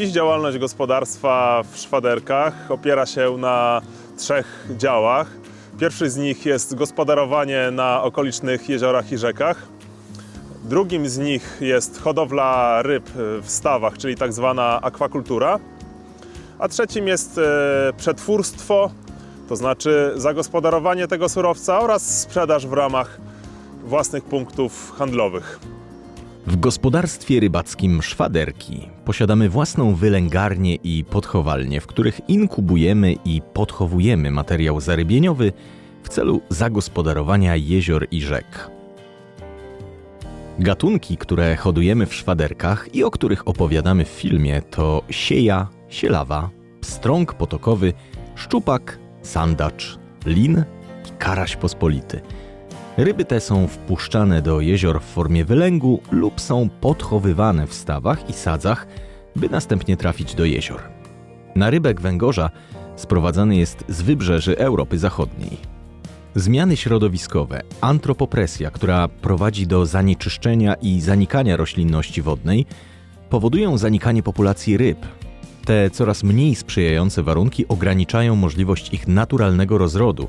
Dziś działalność gospodarstwa w Szwaderkach opiera się na trzech działach. Pierwszy z nich jest gospodarowanie na okolicznych jeziorach i rzekach. Drugim z nich jest hodowla ryb w stawach, czyli tak zwana akwakultura. A trzecim jest e, przetwórstwo, to znaczy zagospodarowanie tego surowca oraz sprzedaż w ramach własnych punktów handlowych. W gospodarstwie rybackim Szwaderki posiadamy własną wylęgarnię i podchowalnię, w których inkubujemy i podchowujemy materiał zarybieniowy w celu zagospodarowania jezior i rzek. Gatunki, które hodujemy w szwaderkach i o których opowiadamy w filmie to sieja, sielawa, pstrąg potokowy, szczupak, sandacz, lin i karaś pospolity. Ryby te są wpuszczane do jezior w formie wylęgu lub są podchowywane w stawach i sadzach, by następnie trafić do jezior. Narybek węgorza sprowadzany jest z wybrzeży Europy Zachodniej. Zmiany środowiskowe, antropopresja, która prowadzi do zanieczyszczenia i zanikania roślinności wodnej, powodują zanikanie populacji ryb. Te coraz mniej sprzyjające warunki ograniczają możliwość ich naturalnego rozrodu.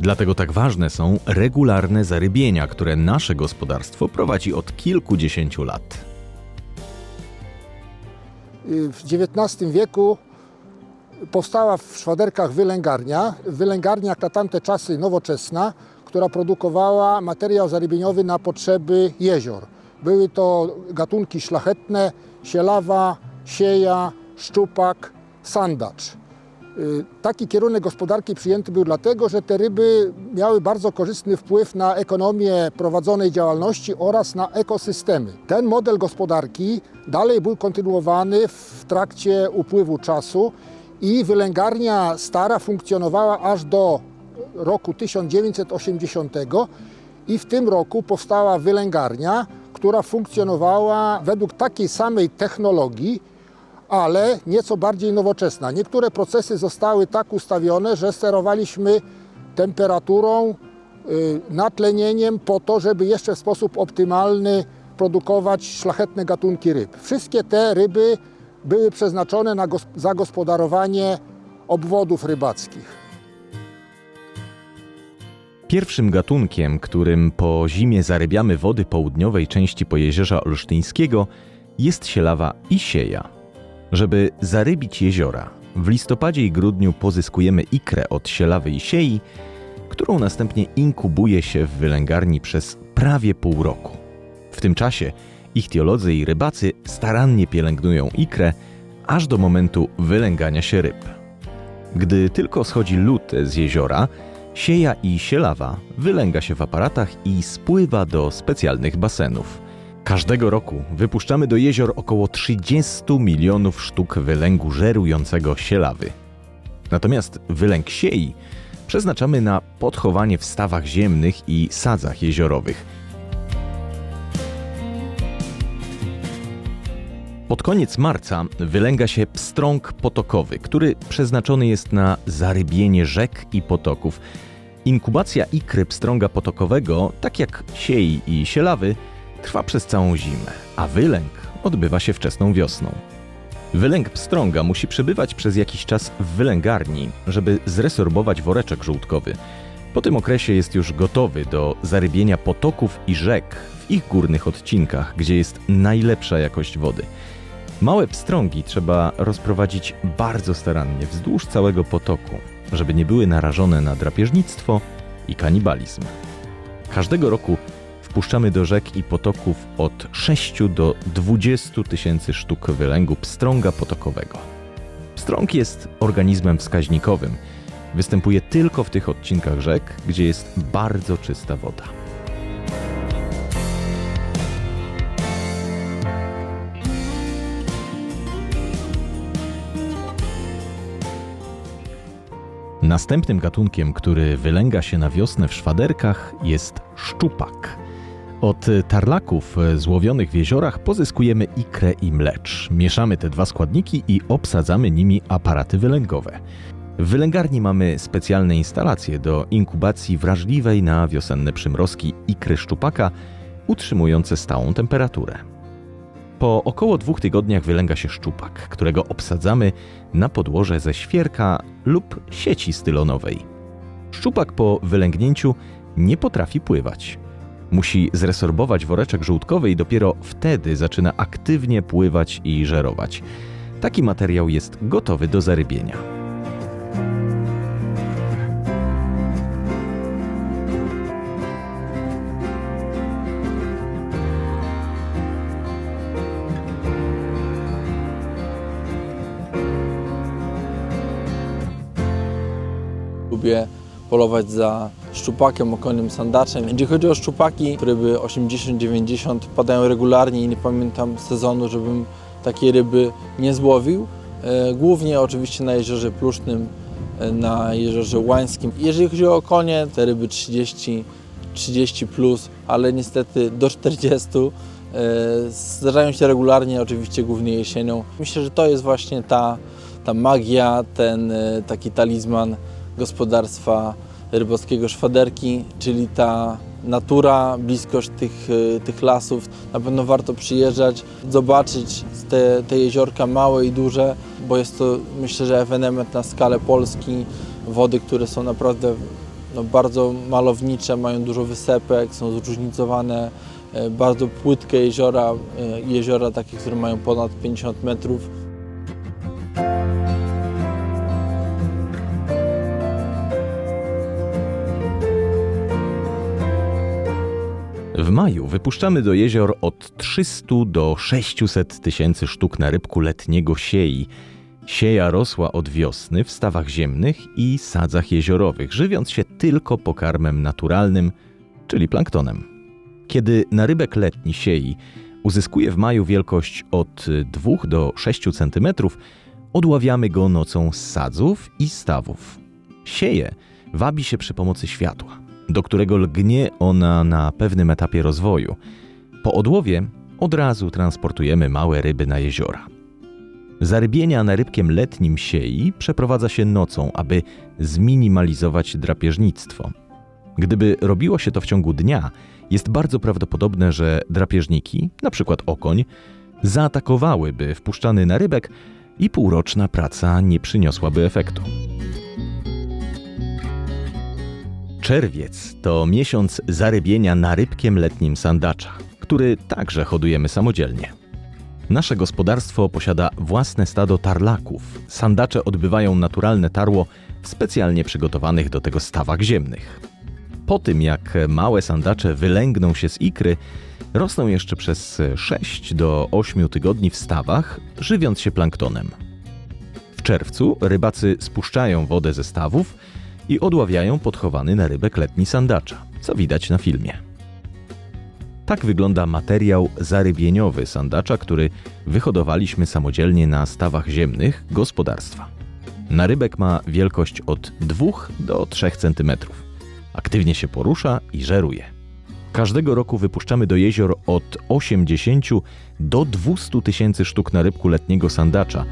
Dlatego tak ważne są regularne zarybienia, które nasze gospodarstwo prowadzi od kilkudziesięciu lat. Y, W XIX wieku powstała w Szwaderkach wylęgarnia. Wylęgarnia jak na tamte czasy nowoczesna, która produkowała materiał zarybieniowy na potrzeby jezior. Były to gatunki szlachetne, sielawa, sieja, szczupak, sandacz. Y, Taki kierunek gospodarki przyjęty był dlatego, że te ryby miały bardzo korzystny wpływ na ekonomię prowadzonej działalności oraz na ekosystemy. Ten model gospodarki dalej był kontynuowany w trakcie upływu czasu i wylęgarnia stara funkcjonowała aż do roku 1980 i w tym roku powstała wylęgarnia, która funkcjonowała według takiej samej technologii, ale nieco bardziej nowoczesna. Niektóre procesy zostały tak ustawione, że sterowaliśmy temperaturą, y, natlenieniem po to, żeby jeszcze w sposób optymalny produkować szlachetne gatunki ryb. Wszystkie te ryby były przeznaczone na gos- zagospodarowanie obwodów rybackich. Pierwszym gatunkiem, którym po zimie zarybiamy wody południowej części Pojezierza Olsztyńskiego, jest sielawa i sieja. Żeby zarybić jeziora, w listopadzie i grudniu pozyskujemy ikrę od sielawy i siei, którą następnie inkubuje się w wylęgarni przez prawie pół roku. W tym czasie ichtiolodzy i rybacy starannie pielęgnują ikrę, aż do momentu wylęgania się ryb. Gdy tylko schodzi lód z jeziora, sieja i sielawa wylęga się w aparatach i spływa do specjalnych basenów. Każdego roku wypuszczamy do jezior około 30 milionów sztuk wylęgu żerującego sielawy. Natomiast wylęk siei przeznaczamy na podchowanie w stawach ziemnych i sadzach jeziorowych. Pod koniec marca wylęga się pstrąg potokowy, który przeznaczony jest na zarybienie rzek i potoków. Inkubacja ikry pstrąga potokowego, tak jak siei i sielawy, trwa przez całą zimę, a wylęk odbywa się wczesną wiosną. Wylęk pstrąga musi przebywać przez jakiś czas w wylęgarni, żeby zresorbować woreczek żółtkowy. Po tym okresie jest już gotowy do zarybienia potoków i rzek w ich górnych odcinkach, gdzie jest najlepsza jakość wody. Małe pstrągi trzeba rozprowadzić bardzo starannie wzdłuż całego potoku, żeby nie były narażone na drapieżnictwo i kanibalizm. Każdego roku wpuszczamy do rzek i potoków od 6 do 20 tysięcy sztuk wylęgu pstrąga potokowego. Pstrąg jest organizmem wskaźnikowym. Występuje tylko w tych odcinkach rzek, gdzie jest bardzo czysta woda. Następnym gatunkiem, który wylęga się na wiosnę w szwaderkach, jest szczupak. Od tarlaków złowionych w jeziorach pozyskujemy ikrę i mlecz. Mieszamy te dwa składniki i obsadzamy nimi aparaty wylęgowe. W wylęgarni mamy specjalne instalacje do inkubacji wrażliwej na wiosenne przymrozki ikry szczupaka, utrzymujące stałą temperaturę. Po około dwóch tygodniach wylęga się szczupak, którego obsadzamy na podłoże ze świerka lub sieci stylonowej. Szczupak po wylęgnięciu nie potrafi pływać. Musi zresorbować woreczek żółtkowy i dopiero wtedy zaczyna aktywnie pływać i żerować. Taki materiał jest gotowy do zarybienia. Lubię polować za szczupakiem, okoniem sandaczem. Jeżeli chodzi o szczupaki, ryby 80-90 padają regularnie i nie pamiętam sezonu, żebym takiej ryby nie złowił. E, Głównie oczywiście na jeziorze Plusznym, e, na jeziorze Łańskim. Jeżeli chodzi o konie, te ryby 30, 30 plus, ale niestety do 40 e, zdarzają się regularnie, oczywiście głównie jesienią. Myślę, że to jest właśnie ta, ta magia, ten taki talizman gospodarstwa rybackiego Szwaderki, czyli ta natura, bliskość tych, e, tych lasów. Na pewno warto przyjeżdżać, zobaczyć te, te jeziorka małe i duże, bo jest to myślę, że ewenement na skalę Polski. Wody, które są naprawdę no, bardzo malownicze, mają dużo wysepek, są zróżnicowane, e, bardzo płytkie jeziora, e, jeziora takie, które mają ponad 50 metrów. W maju wypuszczamy do jezior od 300 do 600 tysięcy sztuk narybku letniego siei. Sieja rosła od wiosny w stawach ziemnych i sadzach jeziorowych, żywiąc się tylko pokarmem naturalnym, czyli planktonem. Kiedy narybek letni siei uzyskuje w maju wielkość od 2 do 6 cm, odławiamy go nocą z sadzów i stawów. Sieje wabi się przy pomocy światła, do którego lgnie ona na pewnym etapie rozwoju. Po odłowie od razu transportujemy małe ryby na jeziora. Zarybienia narybkiem letnim siei przeprowadza się nocą, aby zminimalizować drapieżnictwo. Gdyby robiło się to w ciągu dnia, jest bardzo prawdopodobne, że drapieżniki, np. okoń, zaatakowałyby wpuszczany narybek i półroczna praca nie przyniosłaby efektu. Czerwiec to miesiąc zarybienia narybkiem letnim sandacza, który także hodujemy samodzielnie. Nasze gospodarstwo posiada własne stado tarlaków. Sandacze odbywają naturalne tarło w specjalnie przygotowanych do tego stawach ziemnych. Po tym jak małe sandacze wylęgną się z ikry, rosną jeszcze przez 6 do 8 tygodni w stawach, żywiąc się planktonem. W czerwcu rybacy spuszczają wodę ze stawów i odławiają podchowany na rybek letni sandacza, co widać na filmie. Tak wygląda materiał zarybieniowy sandacza, który wyhodowaliśmy samodzielnie na stawach ziemnych gospodarstwa. Narybek ma wielkość od 2 do 3 cm. Aktywnie się porusza i żeruje. Każdego roku wypuszczamy do jezior od 80 do 200 tysięcy sztuk narybku letniego sandacza,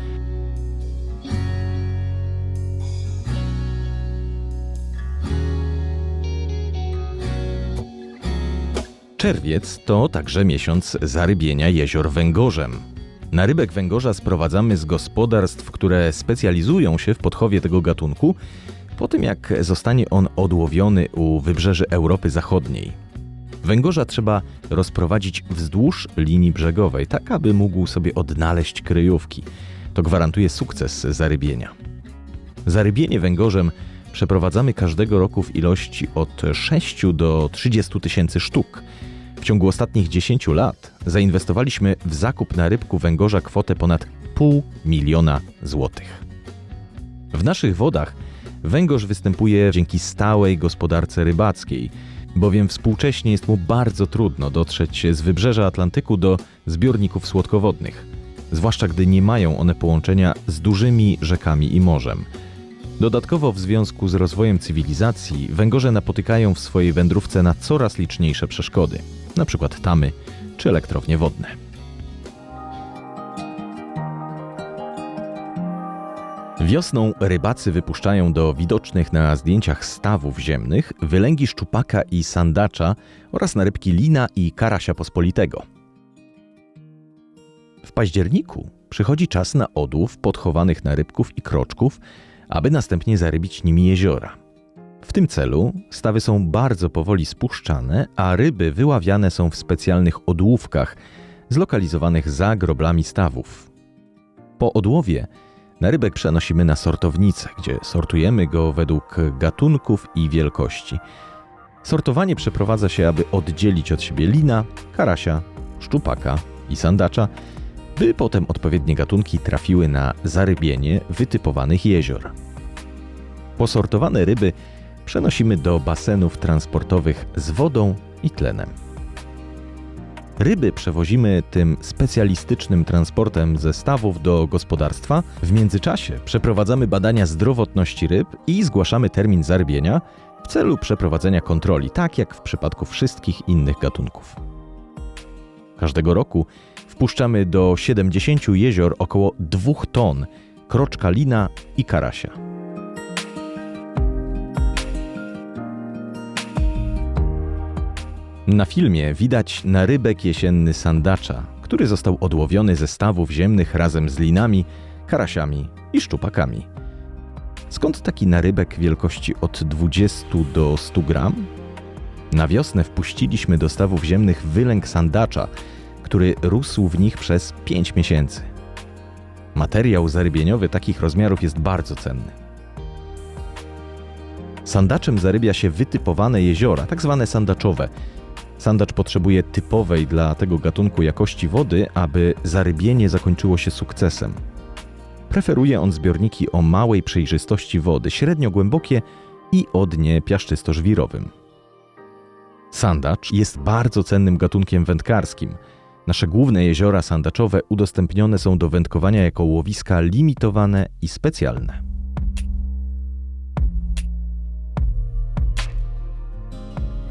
Czerwiec to także miesiąc zarybienia jezior węgorzem. Narybek węgorza sprowadzamy z gospodarstw, które specjalizują się w podchowie tego gatunku, po tym jak zostanie on odłowiony u wybrzeży Europy Zachodniej. Węgorza trzeba rozprowadzić wzdłuż linii brzegowej, tak aby mógł sobie odnaleźć kryjówki. To gwarantuje sukces zarybienia. Zarybienie węgorzem przeprowadzamy każdego roku w ilości od 6 do 30 tysięcy sztuk. W ciągu ostatnich 10 lat zainwestowaliśmy w zakup na rybku węgorza kwotę ponad pół miliona złotych. W naszych wodach węgorz występuje dzięki stałej gospodarce rybackiej, bowiem współcześnie jest mu bardzo trudno dotrzeć z wybrzeża Atlantyku do zbiorników słodkowodnych, zwłaszcza gdy nie mają one połączenia z dużymi rzekami i morzem. Dodatkowo w związku z rozwojem cywilizacji węgorze napotykają w swojej wędrówce na coraz liczniejsze przeszkody, np. tamy czy elektrownie wodne. Wiosną rybacy wypuszczają do widocznych na zdjęciach stawów ziemnych wylęgi szczupaka i sandacza oraz narybki lina i karasia pospolitego. W październiku przychodzi czas na odłów podchowanych narybków i kroczków, aby następnie zarybić nimi jeziora. Tym celu stawy są bardzo powoli spuszczane, a ryby wyławiane są w specjalnych odłówkach zlokalizowanych za groblami stawów. Po odłowie narybek przenosimy na sortownicę, gdzie sortujemy go według gatunków i wielkości. Sortowanie przeprowadza się, aby oddzielić od siebie lina, karasia, szczupaka i sandacza, by potem odpowiednie gatunki trafiły na zarybienie wytypowanych jezior. Posortowane ryby przenosimy do basenów transportowych z wodą i tlenem. Ryby przewozimy tym specjalistycznym transportem ze stawów do gospodarstwa. W międzyczasie przeprowadzamy badania zdrowotności ryb i zgłaszamy termin zarybienia w celu przeprowadzenia kontroli, tak jak w przypadku wszystkich innych gatunków. Każdego roku wpuszczamy do 70 jezior około 2 ton kroczka lina i karasia. Na filmie widać narybek jesienny sandacza, który został odłowiony ze stawów ziemnych razem z linami, karasiami i szczupakami. Skąd taki narybek wielkości od 20 do 100 gram? Na wiosnę wpuściliśmy do stawów ziemnych wylęk sandacza, który rósł w nich przez 5 miesięcy. Materiał zarybieniowy takich rozmiarów jest bardzo cenny. Sandaczem zarybia się wytypowane jeziora, tak zwane sandaczowe. Sandacz potrzebuje typowej dla tego gatunku jakości wody, aby zarybienie zakończyło się sukcesem. Preferuje on zbiorniki o małej przejrzystości wody, średnio głębokie i o dnie piaszczysto-żwirowym. Sandacz jest bardzo cennym gatunkiem wędkarskim. Nasze główne jeziora sandaczowe udostępnione są do wędkowania jako łowiska limitowane i specjalne.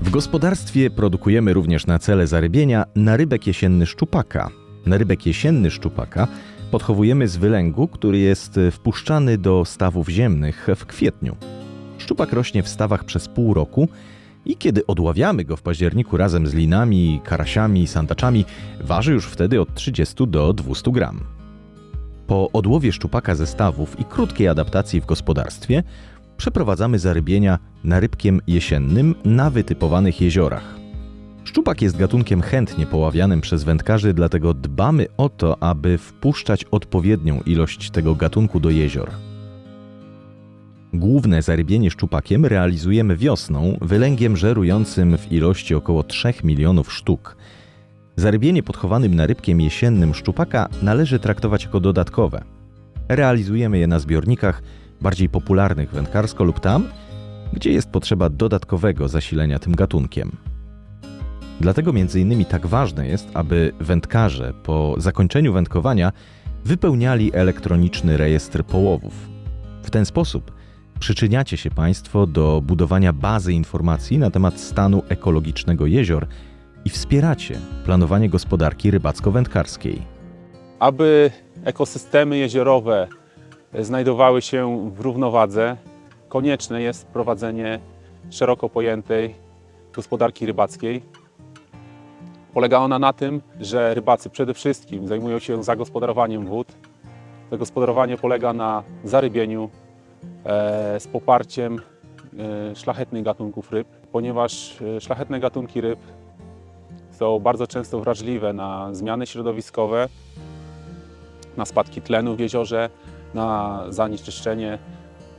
W gospodarstwie produkujemy również na cele zarybienia narybek jesienny szczupaka. Narybek jesienny szczupaka podchowujemy z wylęgu, który jest wpuszczany do stawów ziemnych w kwietniu. Szczupak rośnie w stawach przez pół roku i kiedy odławiamy go w październiku razem z linami, karasiami i sandaczami, waży już wtedy od 30 do 200 gram. Po odłowie szczupaka ze stawów i krótkiej adaptacji w gospodarstwie przeprowadzamy zarybienia narybkiem jesiennym na wytypowanych jeziorach. Szczupak jest gatunkiem chętnie poławianym przez wędkarzy, dlatego dbamy o to, aby wpuszczać odpowiednią ilość tego gatunku do jezior. Główne zarybienie szczupakiem realizujemy wiosną wylęgiem żerującym w ilości około 3 milionów sztuk. Zarybienie podchowanym narybkiem jesiennym szczupaka należy traktować jako dodatkowe. Realizujemy je na zbiornikach bardziej popularnych wędkarsko lub tam, gdzie jest potrzeba dodatkowego zasilenia tym gatunkiem. Dlatego m.in. tak ważne jest, aby wędkarze po zakończeniu wędkowania wypełniali elektroniczny rejestr połowów. W ten sposób przyczyniacie się Państwo do budowania bazy informacji na temat stanu ekologicznego jezior i wspieracie planowanie gospodarki rybacko-wędkarskiej. Aby ekosystemy jeziorowe znajdowały się w równowadze, konieczne jest prowadzenie szeroko pojętej gospodarki rybackiej. Polega ona na tym, że rybacy przede wszystkim zajmują się zagospodarowaniem wód. Zagospodarowanie polega na zarybieniu e, z poparciem e, szlachetnych gatunków ryb, ponieważ e, szlachetne gatunki ryb są bardzo często wrażliwe na zmiany środowiskowe, na spadki tlenu w jeziorze, na zanieczyszczenie,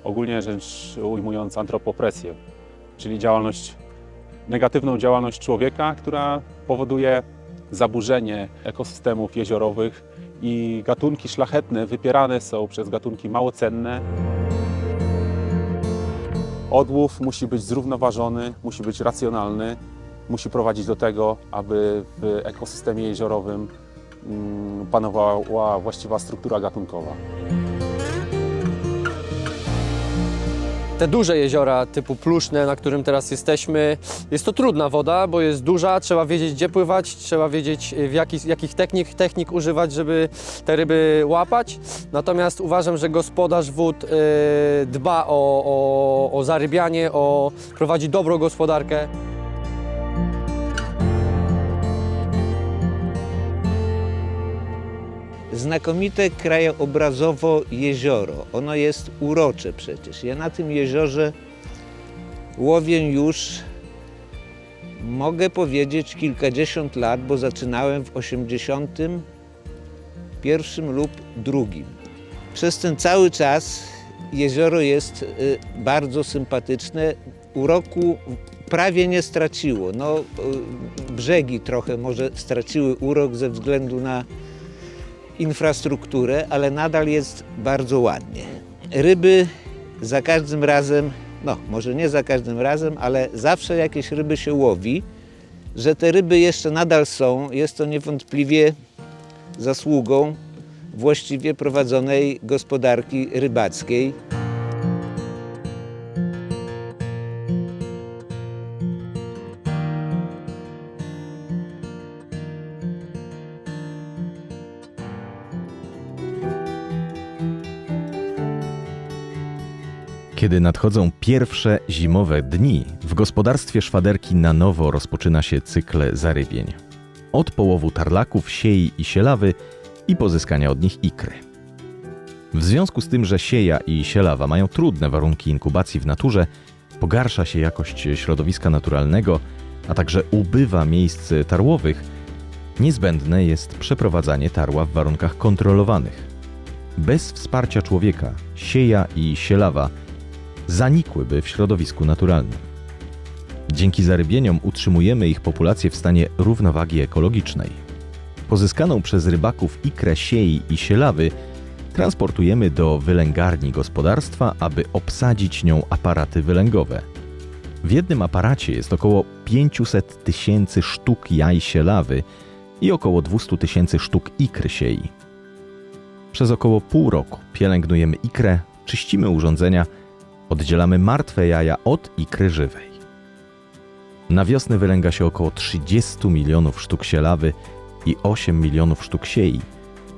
ogólnie rzecz ujmując antropopresję, czyli działalność, negatywną działalność człowieka, która powoduje zaburzenie ekosystemów jeziorowych i gatunki szlachetne wypierane są przez gatunki mało cenne. Odłów musi być zrównoważony, musi być racjonalny, musi prowadzić do tego, aby w ekosystemie jeziorowym mm, panowała właściwa struktura gatunkowa. Te duże jeziora typu Pluszne, na którym teraz jesteśmy, jest to trudna woda, bo jest duża, trzeba wiedzieć gdzie pływać, trzeba wiedzieć w jaki, jakich technik, technik używać, żeby te ryby łapać. Natomiast uważam, że gospodarz wód y, dba o, o, o zarybianie, o, prowadzi dobrą gospodarkę. Znakomite krajobrazowo jezioro. Ono jest urocze przecież. Ja na tym jeziorze łowię już, mogę powiedzieć, kilkadziesiąt lat, bo zaczynałem w 81 lub drugim. Przez ten cały czas jezioro jest y, bardzo sympatyczne. Uroku prawie nie straciło. No, y, brzegi trochę może straciły urok ze względu na infrastrukturę, ale nadal jest bardzo ładnie. Ryby za każdym razem, no może nie za każdym razem, ale zawsze jakieś ryby się łowi. Że te ryby jeszcze nadal są, jest to niewątpliwie zasługą właściwie prowadzonej gospodarki rybackiej. Kiedy nadchodzą pierwsze zimowe dni, w gospodarstwie szwaderki na nowo rozpoczyna się cykl zarybień. Od połowu tarlaków, siei i sielawy i pozyskania od nich ikry. W związku z tym, że sieja i sielawa mają trudne warunki inkubacji w naturze, pogarsza się jakość środowiska naturalnego, a także ubywa miejsc tarłowych, niezbędne jest przeprowadzanie tarła w warunkach kontrolowanych. Bez wsparcia człowieka sieja i sielawa zanikłyby w środowisku naturalnym. Dzięki zarybieniom utrzymujemy ich populację w stanie równowagi ekologicznej. Pozyskaną przez rybaków ikrę siei i sielawy transportujemy do wylęgarni gospodarstwa, aby obsadzić nią aparaty wylęgowe. W jednym aparacie jest około 500 tysięcy sztuk jaj sielawy i około 200 tysięcy sztuk ikry siei. Przez około pół roku pielęgnujemy ikrę, czyścimy urządzenia, oddzielamy martwe jaja od ikry żywej. Na wiosnę wylęga się około 30 milionów sztuk sielawy i 8 milionów sztuk siei,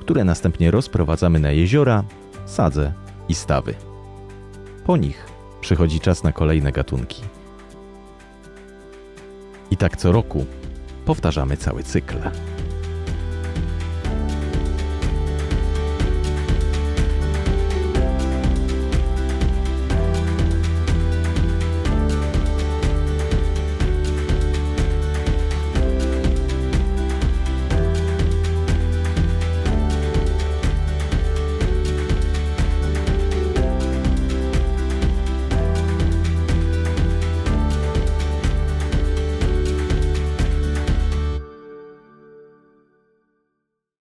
które następnie rozprowadzamy na jeziora, sadze i stawy. Po nich przychodzi czas na kolejne gatunki. I tak co roku powtarzamy cały cykl.